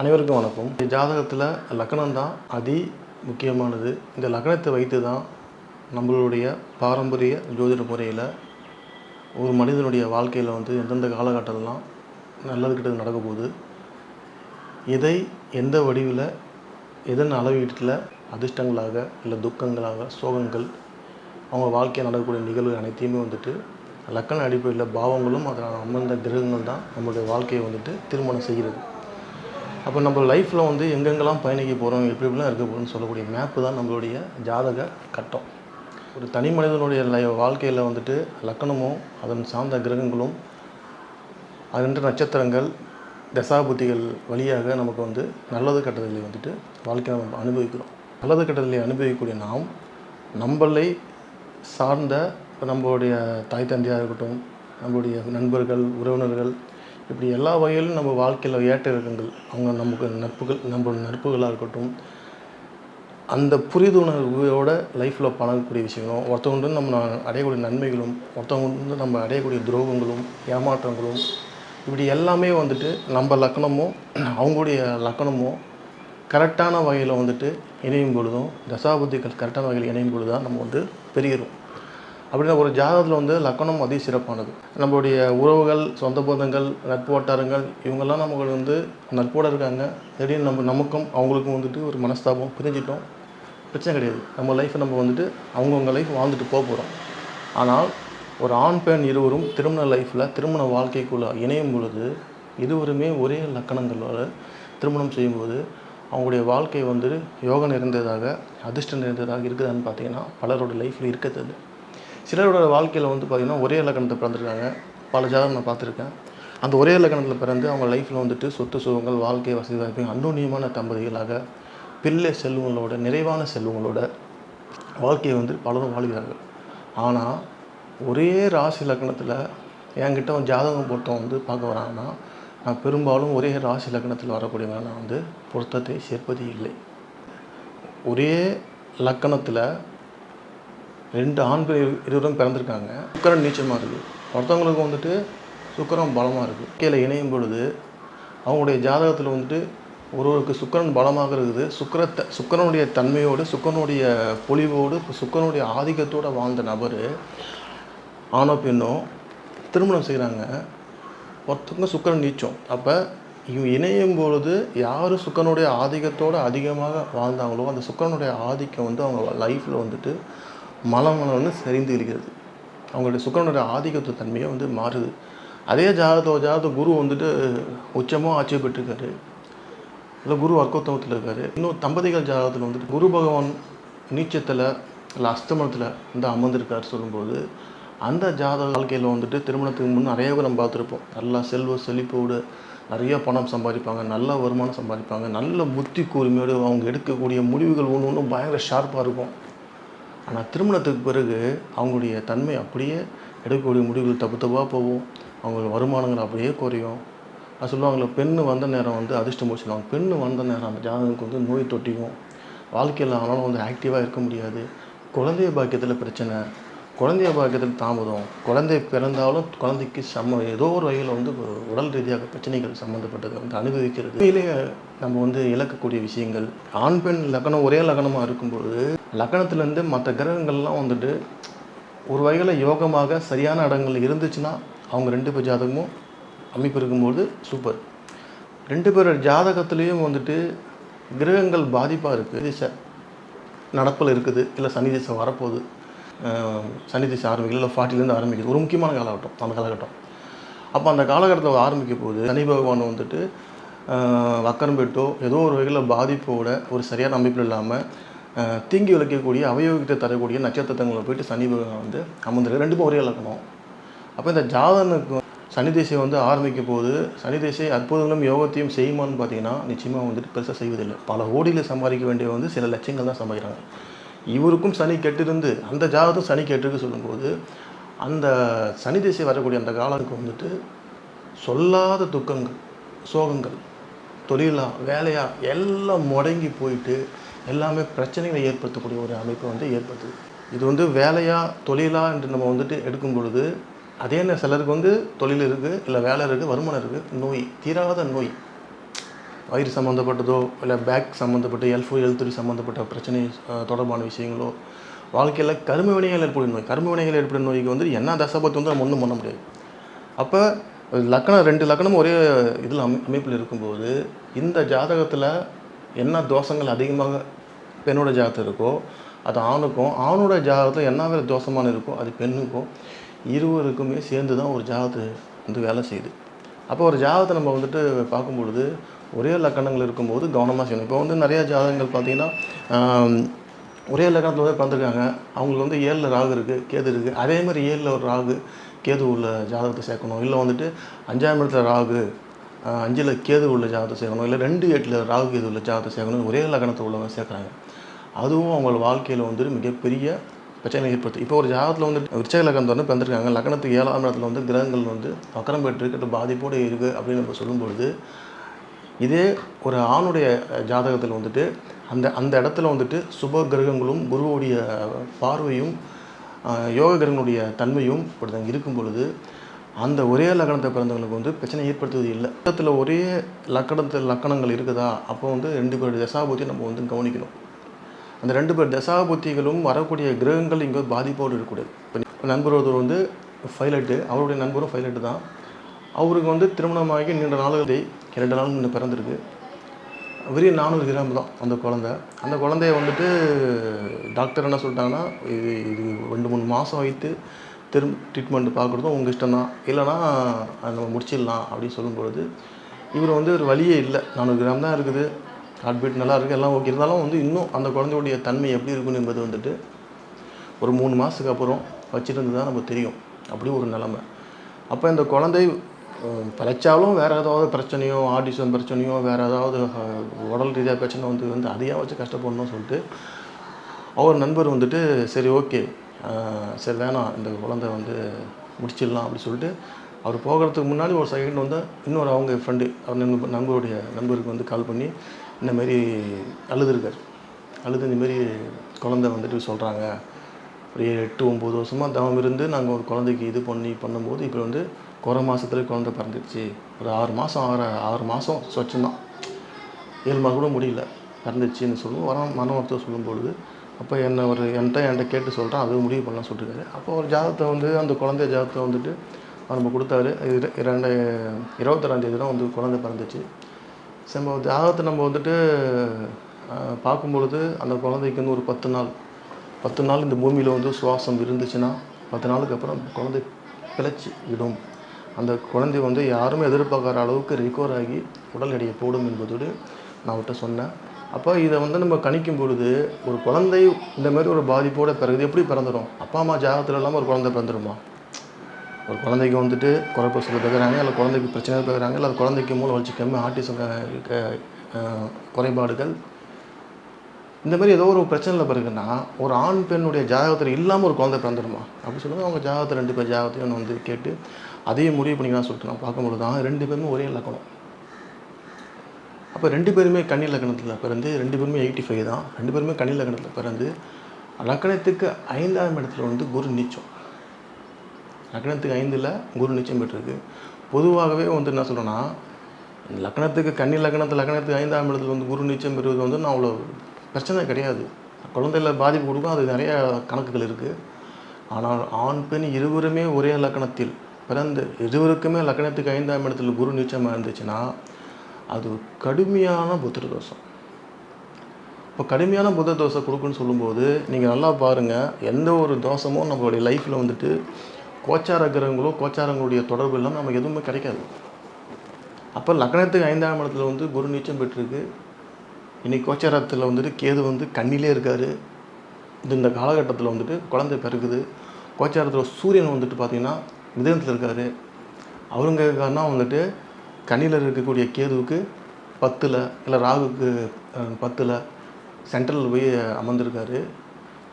அனைவருக்கும் வணக்கம். இந்த ஜாதகத்தில் லக்னம் தான் அதி முக்கியமானது. இந்த லக்னத்தை வைத்து தான் நம்மளுடைய பாரம்பரிய ஜோதிட முறையில் ஒரு மனிதனுடைய வாழ்க்கையில் வந்து எந்தெந்த காலகட்டத்திலாம் நல்லது கிட்டது நடக்க போகுது. எதை எந்த வடிவில் எதன் அளவீட்டில் அதிர்ஷ்டங்களாக இல்லை துக்கங்களாக சோகங்கள் அவங்க வாழ்க்கையில் நடக்கக்கூடிய நிகழ்வு அனைத்தையுமே வந்துட்டு லக்கண அடிப்படையில் பாவங்களும் அதில் அமர்ந்த கிரகங்கள் தான் நம்மளுடைய வாழ்க்கையை வந்துட்டு திருமணம் செய்கிறது. அப்போ நம்ம லைஃப்பில் வந்து எங்கெங்கெல்லாம் பயணிக்க போகிறோம் எப்படி எப்படிலாம் இருக்க போகிறோம்னு சொல்லக்கூடிய மேப்பு தான் நம்மளுடைய ஜாதக கட்டம். ஒரு தனி மனிதனுடைய லை வாழ்க்கையில் வந்துட்டு லக்கணமும் அதன் சார்ந்த கிரகங்களும் அதன்ற நட்சத்திரங்கள் தசாபுத்திகள் வழியாக நமக்கு வந்து நல்லது கட்டதிலே வந்துட்டு வாழ்க்கையை நம்ம அனுபவிக்கிறோம். நல்லது கட்டதிலே அனுபவிக்கக்கூடிய நாம் நம்மளை சார்ந்த இப்போ நம்மளுடைய தாய் தந்தையாக இருக்கட்டும் நம்மளுடைய நண்பர்கள் உறவினர்கள் இப்படி எல்லா வகையிலும் நம்ம வாழ்க்கையில் ஏற்ற இறக்கங்கள் அவங்க நமக்கு நட்புகள் நம்மளோட நட்புகளாக இருக்கட்டும் அந்த புரிதுணர்வோட லைஃப்பில் பழகக்கூடிய விஷயங்களும் ஒருத்தவங்க வந்து நம்ம அடையக்கூடிய நன்மைகளும் ஒருத்தவங்க வந்து நம்ம அடையக்கூடிய துரோகங்களும் ஏமாற்றங்களும் இப்படி எல்லாமே வந்துட்டு நம்ம லக்கணமும் அவங்களுடைய லக்கணமும் கரெக்டான வகையில் வந்துட்டு இணையும் பொழுதும் தசாபுத்திகள் கரெக்டான வகையில் இணையும் பொழுது தான் நம்ம வந்து பெருகிறோம். அப்படின்னா ஒரு ஜாதகத்தில் வந்து லக்கணம் அதி சிறப்பானது. நம்மளுடைய உறவுகள் சொந்த பந்தங்கள் நட்பு வட்டாரங்கள் இவங்கெல்லாம் நமக்கு வந்து நட்போடு இருக்காங்க. திடீர்னு நம்ம நமக்கும் அவங்களுக்கும் வந்துட்டு ஒரு மனஸ்தாபம் பிரிஞ்சிட்டோம். பிரச்சனை கிடையாது. நம்ம லைஃப்பை நம்ம வந்துட்டு அவங்கவுங்க லைஃப் வாழ்ந்துட்டு போக போகிறோம் ஆனால் ஒரு ஆண் பெண் இருவரும் திருமண லைஃப்பில் திருமண வாழ்க்கைக்குள்ளே இணையும் பொழுது இருவருமே ஒரே லக்கணங்களோட திருமணம் செய்யும்போது அவங்களுடைய வாழ்க்கை வந்து யோகம் நிறைந்ததாக அதிர்ஷ்டம் நிறைந்ததாக இருக்குதான்னு பார்த்தீங்கன்னா பலரோட லைஃப்பில் இருக்கிறது சிலரோட வாழ்க்கையில் வந்து பார்த்திங்கன்னா ஒரே லக்கணத்தை பிறந்திருக்காங்க. பல ஜாதகம் நான் பார்த்துருக்கேன். அந்த ஒரே லக்கணத்தில் பிறந்து அவங்க லைஃப்பில் வந்துட்டு சொத்து சுகங்கள் வாழ்க்கை வசதி வாய்ப்பு அந்நுண்ணியமான தம்பதிகளாக பிள்ளை செல்வங்களோட நிறைவான செல்வங்களோட வாழ்க்கையை வந்து பலரும் வாழ்கிறார்கள். ஆனால் ஒரே ராசி லக்கணத்தில் என்கிட்ட ஜாதகம் பொருத்தம் வந்து பார்க்க வராங்கன்னா நான் பெரும்பாலும் ஒரே ராசி லக்கணத்தில் வரக்கூடியவங்க நான் வந்து பொருத்தத்தை சேர்ப்பது இல்லை. ஒரே லக்கணத்தில் ரெண்டு ஆண் பெண் இரு- இருவரும் பிறந்திருக்காங்க. சுக்கரன் நீச்சமாக இருக்குது ஒருத்தவங்களுக்கு வந்துட்டு சுக்கரன் பலமாக இருக்குது கீழே இணையும் பொழுது அவங்களுடைய ஜாதகத்தில் வந்துட்டு ஒருவருக்கு சுக்கரன் பலமாக இருக்குது. சுக்கரத்தை சுக்கரனுடைய தன்மையோடு சுக்கரனுடைய பொலிவோடு சுக்கரனுடைய ஆதிக்கத்தோடு வாழ்ந்த நபர் ஆணோ பெண்ணோ திருமணம் செய்கிறாங்க ஒருத்தவங்க சுக்கரன் நீச்சம். அப்போ இவங்க இணையும் பொழுது யார் சுக்கரனுடைய ஆதிக்கத்தோடு அதிகமாக வாழ்ந்தாங்களோ அந்த சுக்கரனுடைய ஆதிக்கம் வந்து அவங்க லைஃப்பில் வந்துட்டு மலம் வந்து சரிந்து இருக்கிறது. அவங்களுடைய சுக்கரனுடைய ஆதிக்கத்து தன்மையை வந்து மாறுது. அதே ஜாதகத்தோ ஜாதக குரு வந்துட்டு உச்சமாக ஆட்சி பெற்றிருக்காரு. இல்லை குரு அர்க்கோத்தவத்தில் இருக்காரு. இன்னும் தம்பதிகள் ஜாதகத்தில் வந்துட்டு குரு பகவான் நீச்சத்தில் இல்லை அஸ்தமனத்தில் வந்து அமர்ந்திருக்கார் சொல்லும்போது அந்த ஜாதக வாழ்க்கையில் வந்துட்டு திருமணத்துக்கு முன் நிறைய நம்ம பார்த்துருப்போம். நல்லா செல்வ செழிப்போடு நிறைய பணம் சம்பாதிப்பாங்க நல்ல வருமானம் சம்பாதிப்பாங்க நல்ல புத்தி கூர்மையோடு அவங்க எடுக்கக்கூடிய முடிவுகள் ஒன்று ஒன்றும் பயங்கர ஷார்ப்பாக இருக்கும். ஆனால் திருமணத்துக்கு பிறகு அவங்களுடைய தன்மை அப்படியே எடுக்கக்கூடிய முடிவுகள் தப்பு தப்பாக போகும். அவங்களோட வருமானங்கள் அப்படியே குறையும். அது சொல்லுவாங்களே பெண்ணு வந்த நேரம் வந்து அதிர்ஷ்டம் போய் பெண்ணு வந்த நேரம் அந்த ஜாதகத்துக்கு வந்து நோய் தொட்டிக்கும் வாழ்க்கையில் அவனாலும் வந்து ஆக்டிவாக இருக்க முடியாது. குழந்தைய பாக்கியத்தில் பிரச்சனை. குழந்தைய பாக்கியத்தில் தாமதம். குழந்தை பிறந்தாலும் குழந்தைக்கு சம்ம ஏதோ ஒரு வகையில் வந்து உடல் ரீதியாக பிரச்சனைகள் சம்மந்தப்பட்டது வந்து அனுபவிக்கிறது. உண்மையிலேயே நம்ம வந்து இழக்கக்கூடிய விஷயங்கள். ஆண் பெண் லக்கணம் ஒரே லக்கணமாக இருக்கும்பொழுது லக்னத்துலேருந்து மற்ற கிரகங்கள்லாம் வந்துட்டு ஒரு வகையில் யோகமாக சரியான இடங்கள் இருந்துச்சுன்னா அவங்க ரெண்டு பேர் ஜாதகமும் அமைப்பு இருக்கும்போது சூப்பர் ரெண்டு பேர் ஜாதகத்துலேயும் வந்துட்டு கிரகங்கள் பாதிப்பாக இருக்குது திசை நடப்பில் இருக்குது. இல்லை சனி திசை வரப்போகுது. சனி திசை ஆரம்பிக்கல. இல்லை ஃபார்ட்டிலேருந்து ஆரம்பிக்குது. ஒரு முக்கியமான காலகட்டம். அந்த காலகட்டம். அப்போ அந்த காலகட்டத்தில் ஆரம்பிக்க போது சனி பகவான் வந்துட்டு வக்கரம் பெட்டோ ஏதோ ஒரு வகையில் பாதிப்போட ஒரு சரியான அமைப்பு இல்லாமல் தீங்கி விளைக்கக்கூடிய அவயோகத்தை தரக்கூடிய நட்சத்திரங்களை போயிட்டு சனி பகவான் வந்து அமர்ந்துருக்கு ரெண்டு ஒரே இலக்கணம். அப்போ இந்த ஜாதனுக்கு சனி திசை வந்து ஆரம்பிக்க போது சனி திசை அற்புதங்களும் யோகத்தையும் செய்யுமான்னு பார்த்தீங்கன்னா நிச்சயமாக வந்துட்டு பெருசாக செய்வதில்லை. பல ஓடியில் சம்பாதிக்க வேண்டிய வந்து சில லட்சங்கள் தான் சம்பாதிக்கிறாங்க. இவருக்கும் சனி கெட்டிருந்து அந்த ஜாதகம் சனி கெட்டிருக்கு சொல்லும்போது அந்த சனி திசை வரக்கூடிய அந்த காலத்துக்கு வந்துட்டு சொல்லாத துக்கங்கள் சோகங்கள் தொழிலாக வேலையாக எல்லாம் முடங்கி போயிட்டு எல்லாமே பிரச்சனைகளை ஏற்படுத்தக்கூடிய ஒரு அமைப்பு வந்து ஏற்படுத்துது. இது வந்து வேலையா தொழிலா என்று நம்ம வந்துட்டு எடுக்கும் பொழுது அதே நேரம் சிலருக்கு வந்து தொழில் இருக்குது இல்லை வேலை இருக்குது வருமானம் இருக்குது நோய் தீராத நோய். வயிறு சம்மந்தப்பட்டதோ இல்லை பேக் சம்மந்தப்பட்ட எல் ஃபோர் எல் த்ரீ சம்மந்தப்பட்ட பிரச்சனை தொடர்பான விஷயங்களோ வாழ்க்கையில் கரும வினைகள் ஏற்படும் நோய் கரும வினைகள் ஏற்படும் நோய்க்கு வந்து என்ன தசபத்து வந்து நம்ம ஒன்றும் பண்ண முடியாது. அப்போ லக்கணம் ரெண்டு லக்கணமும் ஒரே இதில் அமை அமைப்பில் இருக்கும்போது இந்த ஜாதகத்தில் என்ன தோஷங்கள் அதிகமாக பெண்ணோட ஜாதகத்தில் இருக்கோ அது ஆணுக்கும் ஆணோட ஜாதகத்தில் என்ன வேறு தோஷமான இருக்கோ அது பெண்ணுக்கும் இருவருக்குமே சேர்ந்து தான் ஒரு ஜாதகத்தை வந்து வேலை செய்யுது. அப்போ ஒரு ஜாதகத்தை நம்ம வந்துட்டு பார்க்கும்பொழுது ஒரே லக்கணங்கள் இருக்கும்போது கவனமாக செய்யணும். இப்போ வந்து நிறைய ஜாதகங்கள் பார்த்திங்கன்னா ஒரே லக்கணத்தில் வந்து பிறந்திருக்காங்க. அவங்களுக்கு வந்து ஏழில் ராகு இருக்குது கேது இருக்குது அதே மாதிரி ஏழில் ஒரு ராகு கேது உள்ள ஜாதகத்தை சேர்க்கணும். இல்லை வந்துட்டு அஞ்சாம் இடத்துல ராகு அஞ்சில் கேது உள்ள ஜாதகத்தை சேர்க்கணும் இல்லை ரெண்டு எட்டில் ராகு கேது உள்ள ஜாதகத்தை சேர்க்கணும் ஒரே லக்கணத்தை உள்ளவங்க சேர்க்குறாங்க. அதுவும் அவங்கள வாழ்க்கையில் வந்துட்டு மிகப்பெரிய பிரச்சனை ஏற்படுத்து இப்போ ஒரு ஜாதகத்தில் வந்து விருச்சக லக்கணத்தை வந்து பிறந்திருக்காங்க. லக்னத்துக்கு ஏழாம் இடத்துல வந்து கிரகங்கள் வந்து வக்கரம் பெற்றுக்கிட்ட பாதிப்போடு இருக்குது அப்படின்னு நம்ம சொல்லும்பொழுது இதே ஒரு ஆணுடைய ஜாதகத்தில் வந்துட்டு அந்த அந்த இடத்துல வந்துட்டு சுப கிரகங்களும் குருவுடைய பார்வையும் யோக கிரகங்களுடைய தன்மையும் இப்படி இருக்கும் பொழுது அந்த ஒரே லக்கணத்தை பிறந்தவங்களுக்கு வந்து பிரச்சனை ஏற்படுத்துவது இல்லை. உலகத்தில் ஒரே லக்கணத்தில் லக்கணங்கள் இருக்குதா? அப்போ வந்து ரெண்டு பேர் தசாபுத்தி நம்ம வந்து கவனிக்கணும். அந்த ரெண்டு பேர் தசாபுத்திகளும் வரக்கூடிய கிரகங்கள் இங்கே பாதிப்போடு இருக்கக்கூடாது. இப்போ நண்பர் ஒருத்தர் வந்து பைலட்டு அவருடைய நண்பரும் பைலட்டு தான். அவருக்கு வந்து திருமணமாகி நீண்ட நாள்களே இரண்டு நாள் முன்ன பிறந்திருக்கு. வெறும் நானூறு கிராம் தான் அந்த குழந்தை. அந்த குழந்தைய வந்துட்டு டாக்டர் என்ன சொல்லிட்டாங்கன்னா இது இது ரெண்டு மூணு மாதம் வைத்து திரும்ப ட்ரீட்மெண்ட் பார்க்குறதும் உங்கள் இஷ்டம் தான். இல்லைனா அதை நம்ம முடிச்சிடலாம் அப்படின்னு சொல்லும்பொழுது இவர் வந்து ஒரு வழியே இல்லை. நானூறு கிராம் தான் இருக்குது. ஹார்ட் பீட் நல்லா இருக்குது எல்லாம் ஓகே இருந்தாலும் வந்து இன்னும் அந்த குழந்தையுடைய தன்மை எப்படி இருக்குன்னு என்பது வந்துட்டு ஒரு மூணு மாதத்துக்கு அப்புறம் வச்சுருந்து தான் நமக்கு தெரியும். அப்படி ஒரு நிலமை. அப்போ இந்த குழந்தை பிழைச்சாலும் வேறு ஏதாவது பிரச்சனையோ ஆடிஷன் பிரச்சனையோ வேறு ஏதாவது உடல் ரீதியாக பிரச்சனை வந்து வந்து அதையாக வச்சு கஷ்டப்படணும்னு சொல்லிட்டு அவர் நண்பர் வந்துட்டு சரி ஓகே சரி வேணாம். இந்த குழந்தை வந்து முடிச்சிடலாம் அப்படின்னு சொல்லிட்டு அவர் போகிறதுக்கு முன்னாடி ஒரு செகண்ட் வந்து இன்னொரு அவங்க ஃப்ரெண்டு அவர் நண்பர் நண்பருடைய நண்பருக்கு வந்து கால் பண்ணி இந்தமாரி அழுதுருக்கார். அழுது இந்தமாரி குழந்தை வந்துட்டு சொல்கிறாங்க ஒரு எட்டு ஒம்பது வருஷமாக தவம் இருந்து நாங்கள் ஒரு குழந்தைக்கு இது பண்ணி பண்ணும்போது இப்போ வந்து குறை மாதத்துல குழந்தை பிறந்துடுச்சு ஒரு ஆறு மாதம் ஆற ஆறு மாதம் சொச்சம்தான். ஏழு மாதம் கூட முடியல. பிறந்துச்சுன்னு சொல்லுவோம் வர மன மருத்துவம் சொல்லும்பொழுது அப்போ என்ன ஒரு என்கிட்ட என்கிட்ட கேட்டு சொல்கிறேன் அது முடிவு பண்ணலாம் சொல்லிருக்காரு அப்போ ஒரு ஜாதகத்தை வந்து அந்த குழந்தைய ஜாதகத்தை வந்துட்டு அவர் நம்ம கொடுத்தாரு. இரு- இரண்டு இருபத்தொறாந்தேதி தான் வந்து குழந்தை பிறந்துச்சு. சரி ஜாதகத்தை நம்ம வந்துட்டு பார்க்கும்பொழுது அந்த குழந்தைக்கு வந்து ஒரு பத்து நாள் பத்து நாள் இந்த பூமியில் வந்து சுவாசம் இருந்துச்சுன்னா பத்து நாளுக்கு அப்புறம் குழந்தை பிழைச்சி விடும். அந்த குழந்தை வந்து யாருமே எதிர்பார்க்காத அளவுக்கு ரிகவர் ஆகி உடல் எடையை போடும் என்பதோடு நான் அவர்கிட்ட சொன்னேன். அப்போ இதை வந்து நம்ம கணிக்கும் பொழுது ஒரு குழந்தை இந்த மாதிரி ஒரு பாதிப்போடு பிறகு எப்படி பிறந்துடும் அப்பா அம்மா ஜாகத்தில் இல்லாமல் ஒரு குழந்தை பிறந்துருமா? ஒரு குழந்தைக்கு வந்துட்டு குறைப்பசுல பிறகுறாங்க இல்லை குழந்தைக்கு பிரச்சனை பிறகுறாங்க இல்லை குழந்தைக்கு மூளை வளர்ச்சி கம்மி இருக்க குறைபாடுகள். இந்த மாதிரி ஏதோ ஒரு பிரச்சனையில் பிறகுன்னா ஒரு ஆண் பெண்ணுடைய ஜாதகத்தில் இல்லாமல் ஒரு குழந்தை பிறந்துருமா? அப்படி சொல்லும்போது அவங்க ஜாதகத்தை ரெண்டு பேர் ஜாதகத்தையும் வந்து கேட்டு அதையும் முடிவு பண்ணிக்கலாம் சொல்லிட்டு நான் பார்க்கும்பொழுது தான் ரெண்டு பேருமே ஒரே லக்கணம் அப்போ ரெண்டு பேருமே கன்னி லக்கணத்தில் பிறந்து ரெண்டு பேருமே எயிட்டி ஃபைவ் தான். ரெண்டு பேருமே கன்னி லக்னத்தில் பிறந்து லக்கணத்துக்கு ஐந்தாம் இடத்துல வந்து குரு நீச்சம். லக்னத்துக்கு ஐந்தில் குரு நிச்சயம் பெற்றிருக்கு. பொதுவாகவே வந்து என்ன சொல்லணும்னா லக்னத்துக்கு கன்னி லக்னத்தில் லக்னத்துக்கு ஐந்தாம் இடத்துல வந்து குரு நிச்சயம் பெறுவது வந்து நான் அவ்வளோ பிரச்சனை கிடையாது. குழந்தையில பாதிப்பு கொடுக்கும் அது நிறைய கணக்குகள் இருக்குது ஆனால் ஆண் பெண் இருவருமே ஒரே லக்கணத்தில் பிறந்து இருவருக்குமே லக்னத்துக்கு ஐந்தாம் இடத்துல குரு நீச்சமாக இருந்துச்சுன்னா அது கடுமையான புத்திர தோஷம் இப்போ கடுமையான புத தோசை கொடுக்குன்னு சொல்லும்போது நீங்கள் நல்லா பாருங்கள் எந்த ஒரு தோஷமும் நம்மளுடைய லைஃப்பில் வந்துட்டு கோச்சார கிரகங்களோ கோச்சாரங்களுடைய தொடர்பு இல்லாமல் நமக்கு எதுவுமே கிடைக்காது. அப்போ லக்னத்துக்கு ஐந்தாம் இடத்துல வந்து குரு நீச்சம் பெற்றிருக்கு. இன்னைக்கு கோச்சாரத்தில் வந்துட்டு கேது வந்து கண்ணிலே இருக்கார். இது இந்த காலகட்டத்தில் வந்துட்டு குழந்தை பிறகுது கோச்சாரத்தில் சூரியன் வந்துட்டு பார்த்திங்கன்னா மிதனத்தில் இருக்கார். அவருங்க இருக்காருன்னா வந்துட்டு கண்ணியில் இருக்கக்கூடிய கேதுவுக்கு பத்தில் இல்லை ராகுக்கு பத்தில் சென்ட்ரலில் போய் அமர்ந்திருக்காரு.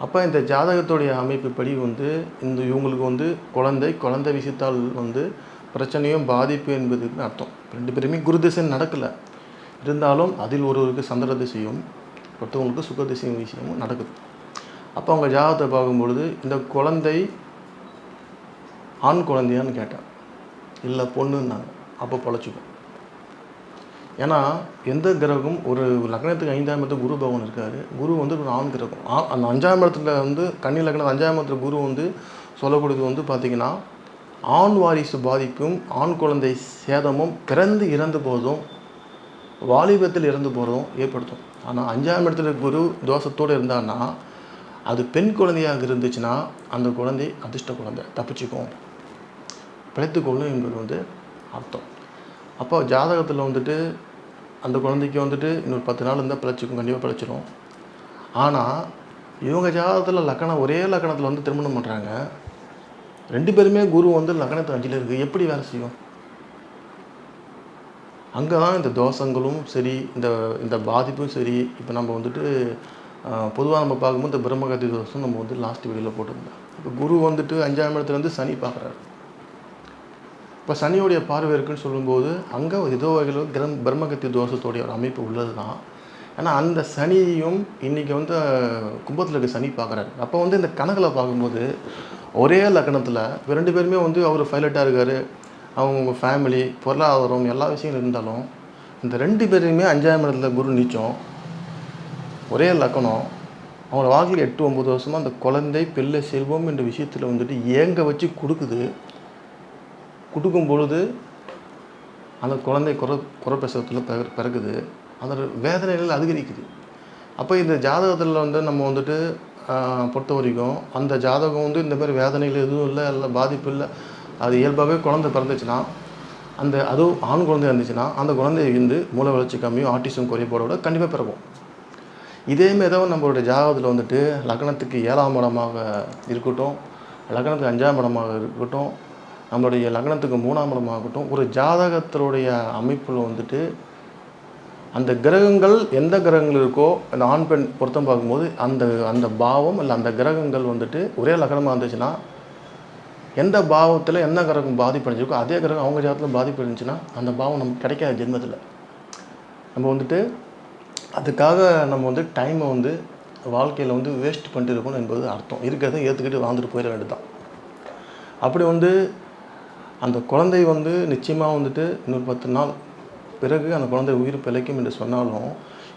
அப்போ இந்த ஜாதகத்துடைய அமைப்புப்படி வந்து இந்த இவங்களுக்கு வந்து குழந்தை குழந்தை விஷயத்தால் வந்து பிரச்சனையும் பாதிப்பு என்பது அர்த்தம். ரெண்டு பேருமே குரு திசை நடக்கலை. இருந்தாலும் அதில் ஒருவருக்கு சந்திர திசையும் ஒருத்தவங்களுக்கு சுக திசையும் விஷயமும் நடக்குது. அப்போ அவங்க ஜாதகத்தை பார்க்கும்பொழுது இந்த குழந்தை ஆண் குழந்தையான்னு கேட்டேன் இல்லை பொண்ணுன்னாங்க. அப்போ பொழைச்சிக்கும். ஏன்னா எந்த கிரகம் ஒரு லக்னத்துக்கு ஐந்தாம் இடத்துல குரு பகவான் இருக்கார் குரு வந்து ஒரு ஆண் கிரகம். ஆ- அந்த அஞ்சாம் இடத்துல வந்து கன்னி லக்னம் அஞ்சாம் இடத்துல குரு வந்து சொல்லக்கூடியது வந்து பார்த்திங்கன்னா ஆண் வாரிசு பாதிப்பும் ஆண் குழந்தை சேதமும் பிறந்து இறந்து போதும் வாலிபத்தில் இறந்து போகிறதும் ஏற்படுத்தும். ஆனால் அஞ்சாம் இடத்துல குரு தோஷத்தோடு இருந்தான்னா அது பெண் குழந்தையாக இருந்துச்சுன்னா அந்த குழந்தை அதிர்ஷ்ட குழந்தை தப்பிச்சுக்கும். பிழைத்துக்கொள்ளும் என்பது வந்து அர்த்தம். அப்போ ஜாதகத்தில் வந்துட்டு அந்த குழந்தைக்கு வந்துட்டு இன்னொரு பத்து நாள் இருந்தால் பிழைச்சிக்கும் கண்டிப்பாக பிழைச்சிரும். ஆனால் இவங்க ஜாதகத்தில் லக்கணம் ஒரே லக்கணத்தில் வந்து திருமணம் பண்ணுறாங்க ரெண்டு பேருமே குரு வந்து லக்கணத்து அஞ்சில் இருக்குது எப்படி வேலை செய்யும்? அங்கே தான் இந்த தோஷங்களும் சரி இந்த இந்த பாதிப்பும் சரி. இப்போ நம்ம வந்துட்டு பொதுவாக நம்ம பார்க்கும்போது இந்த பிரம்மகத்தி தோஷம் நம்ம வந்து லாஸ்ட் வீடியோவில் போட்டிருந்தோம். இப்போ குரு வந்துட்டு அஞ்சாம் இடத்துலேருந்து சனி பார்க்குறாரு. இப்போ சனியோடைய பார்வை இருக்குன்னு சொல்லும்போது அங்கே ஏதோ வகையில் கிரம் பிரம்மகத்தி தோஷத்தோடைய ஒரு அமைப்பு உள்ளது தான் ஏன்னா அந்த சனியும் இன்றைக்கி வந்து கும்பத்தில் இருக்க சனி பார்க்குறாரு. அப்போ வந்து இந்த கணக்கில் பார்க்கும்போது ஒரே லக்கணத்தில் இப்போ ரெண்டு பேருமே வந்து அவர் பைலட்டாக இருக்கார். அவங்க ஃபேமிலி பொருளாதாரம் எல்லா விஷயங்களும் இருந்தாலும் இந்த ரெண்டு பேருமே அஞ்சாம் இடத்துல குரு நீச்சம் ஒரே லக்கணம். அவங்களோட வாழ்க்கையில் எட்டு ஒம்பது வருஷமாக அந்த குழந்தை பிள்ளை செல்வம் என்ற விஷயத்தில் வந்துட்டு ஏங்க வச்சு கொடுக்குது. கொடுக்கும் பொழுது அந்த குழந்தை குற குறப்பிரசவத்தில் பிற பிறகுது அதோட வேதனைகள் அதிகரிக்குது. அப்போ இந்த ஜாதகத்தில் வந்து நம்ம வந்துட்டு பொறுத்த வரைக்கும் அந்த ஜாதகம் வந்து இந்த மாதிரி வேதனைகள் எதுவும் இல்லை இல்லை பாதிப்பு இல்லை. அது இயல்பாகவே குழந்தை பிறந்துச்சுன்னா அந்த அதுவும் ஆண் குழந்தை இருந்துச்சுன்னா அந்த குழந்தை வந்து மூளை வளர்ச்சி கம்மியும் ஆட்டிசம் குறைபாடோட கண்டிப்பாக பிறக்கும் இதேமாரி தான் நம்மளுடைய ஜாதகத்தில் வந்துட்டு லக்னத்துக்கு ஏழாம் இடமாக இருக்கட்டும் லக்னத்துக்கு அஞ்சாம் இடமாக இருக்கட்டும் நம்மளுடைய லக்னத்துக்கு மூணாம் இடமாகட்டும் ஒரு ஜாதகத்தினுடைய அமைப்பில் வந்துட்டு அந்த கிரகங்கள் எந்த கிரகங்கள் இருக்கோ அந்த ஆண் பெண் பொருத்தம் பார்க்கும்போது அந்த அந்த பாவம் இல்லை அந்த கிரகங்கள் வந்துட்டு ஒரே லக்னமாக இருந்துச்சுன்னா எந்த பாவத்தில் எந்த கிரகம் பாதிப்படைஞ்சிருக்கோ அதே கிரகம் அவங்க ஜாதத்தில் பாதிப்பு இருந்துச்சுன்னா அந்த பாவம் நமக்கு கிடைக்காது ஜென்மத்தில். நம்ம வந்துட்டு அதுக்காக நம்ம வந்து டைமை வந்து வாழ்க்கையில் வந்து வேஸ்ட் பண்ணிட்டு இருக்கணும் என்பது அர்த்தம். இருக்கிறத ஏற்றுக்கிட்டு வாழ்ந்துட்டு போயிட வேண்டியதுதான். அப்படி வந்து அந்த குழந்தை வந்து நிச்சயமாக வந்துட்டு இன்னொரு பத்து நாள் பிறகு அந்த குழந்தை உயிர் பிழைக்கும் என்று சொன்னாலும்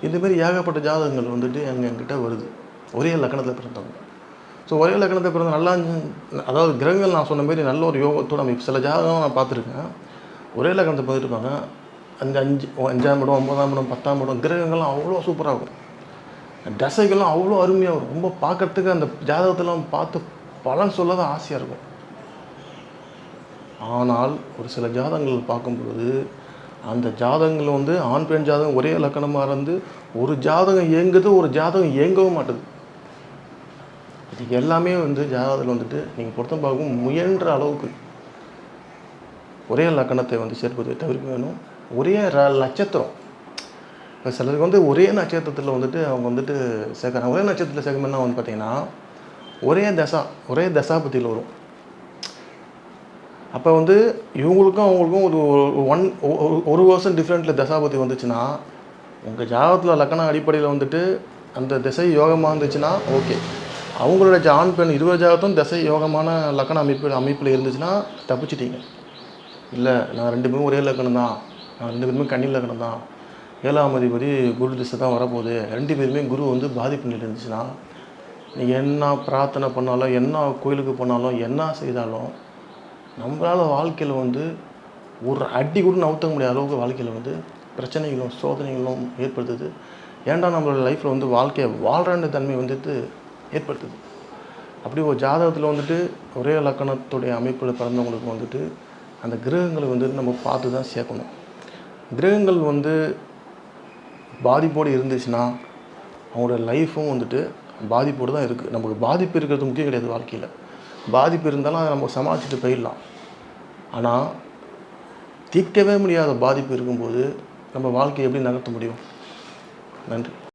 இதுமாரி ஏகப்பட்ட ஜாதகங்கள் வந்துட்டு எங்கள் எங்கிட்ட வருது. ஒரே லக்கணத்தில் பிறந்தவங்க. ஸோ ஒரே லக்கணத்தை பிறந்த நல்லா அதாவது கிரகங்கள் நான் சொன்ன மாரி நல்ல ஒரு யோகத்தோட நம்ம சில ஜாதகம் நான் பார்த்துருக்கேன். ஒரே லக்கணத்தை பார்த்துருப்பாங்க அந்த அஞ்சு அஞ்சாம் இடம் ஒன்பதாம் இடம் பத்தாம் இடம் கிரகங்கள்லாம் அவ்வளோ சூப்பராக இருக்கும். தசைகள்லாம் அவ்வளோ அருமையாக இருக்கும். ரொம்ப பார்க்கறதுக்கு அந்த ஜாதகத்தெல்லாம் பார்த்து பலன் சொல்ல தான் ஆசையாக இருக்கும். ஆனால் ஒரு சில ஜாதகங்கள் பார்க்கும்பொழுது அந்த ஜாதகங்கள் வந்து ஆண் பெண் ஜாதகம் ஒரே லக்கணமாக இருந்து ஒரு ஜாதகம் இயங்குது ஒரு ஜாதகம் இயங்கவும் மாட்டுது. இது எல்லாமே வந்து ஜாதகத்தில் வந்துட்டு நீங்கள் பொருத்தம் பார்க்கும் முயன்ற அளவுக்கு ஒரே லக்கணத்தை வந்து சேர்ப்பதை தவிர்க்க வேணும். ஒரே ர- நட்சத்திரம். இப்போ சிலருக்கு வந்து ஒரே நட்சத்திரத்தில் வந்துட்டு அவங்க வந்துட்டு சேர்க்குறாங்க. ஒரே நட்சத்திரத்தில் சேர்க்கணும்னா வந்து பார்த்திங்கன்னா ஒரே தசா ஒரே தசாபதியில் வரும். அப்போ வந்து இவங்களுக்கும் அவங்களுக்கும் ஒரு ஒன் ஒரு வருஷம் டிஃப்ரெண்ட்டில் தசாபதி வந்துச்சுன்னா உங்கள் ஜாதகத்தில் லக்கணம் அடிப்படையில் வந்துட்டு அந்த திசை யோகமாக இருந்துச்சுன்னா ஓகே அவங்களோட ஜா- ஆண் பெண் இருபது ஜாதகத்தும் திசை யோகமான லக்கண அமைப்பு அமைப்பில் இருந்துச்சுன்னா தப்பிச்சிட்டீங்க. இல்லை நான் ரெண்டு பேரும் ஒரே லக்கணம் தான். நான் ரெண்டு பேருமே கண்ணி லக்கணம் தான். ஏழாம் அதிபதி குரு திசை தான் வரப்போகுது. ரெண்டு பேருமே குரு வந்து பாதிப்பு நிலை இருந்துச்சுன்னா நீங்கள் என்ன பிரார்த்தனை பண்ணாலும் என்ன கோயிலுக்கு போனாலும் என்ன செய்தாலும் நம்மளால் வாழ்க்கையில் வந்து ஒரு அடி கூட நவுத்த முடியாத அளவுக்கு வாழ்க்கையில் வந்து பிரச்சனைகளும் சோதனைகளும் ஏற்படுத்துது. ஏன்டா நம்மளோட லைஃப்பில் வந்து வாழ்க்கையை வாழ்கிற தன்மை வந்துட்டு ஏற்படுத்துது. அப்படி ஒரு ஜாதகத்தில் வந்துட்டு ஒரே லக்கணத்துடைய அமைப்பில் பிறந்தவங்களுக்கு வந்துட்டு அந்த கிரகங்களை வந்துட்டு நம்ம பார்த்து தான் சேர்க்கணும். கிரகங்கள் வந்து பாதிப்போடு இருந்துச்சுன்னா அவங்களோட லைஃப்பும் வந்துட்டு பாதிப்போடு தான் இருக்குது நமக்கு பாதிப்பு இருக்கிறது முக்கியம் கிடையாது வாழ்க்கையில். பாதிப்பு இருந்தாலும் அதை நம்ம சமாளிச்சுட்டு போயிடலாம். ஆனால் தீர்க்கவே முடியாத பாதிப்பு இருக்கும்போது நம்ம வாழ்க்கையை எப்படி நகர்த்த முடியும்? நன்றி.